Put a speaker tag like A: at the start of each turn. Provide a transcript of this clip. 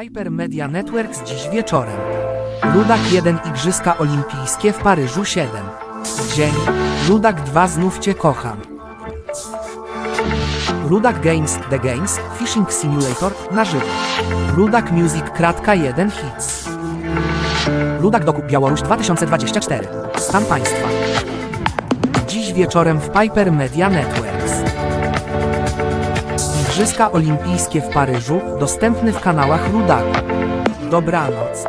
A: Piper Media Networks dziś wieczorem. Rudak 1 Igrzyska Olimpijskie w Paryżu 7. Dzień. Rudak 2 Znów Cię kocham. Rudak Games The Games Fishing Simulator na żywo. Rudak Music Kratka 1 Hits. Rudak Doku Białoruś 2024. Stan państwa. Dziś wieczorem w Piper Media Networks. Igrzyska Olimpijskie w Paryżu, dostępny w kanałach Rudaku. Dobranoc.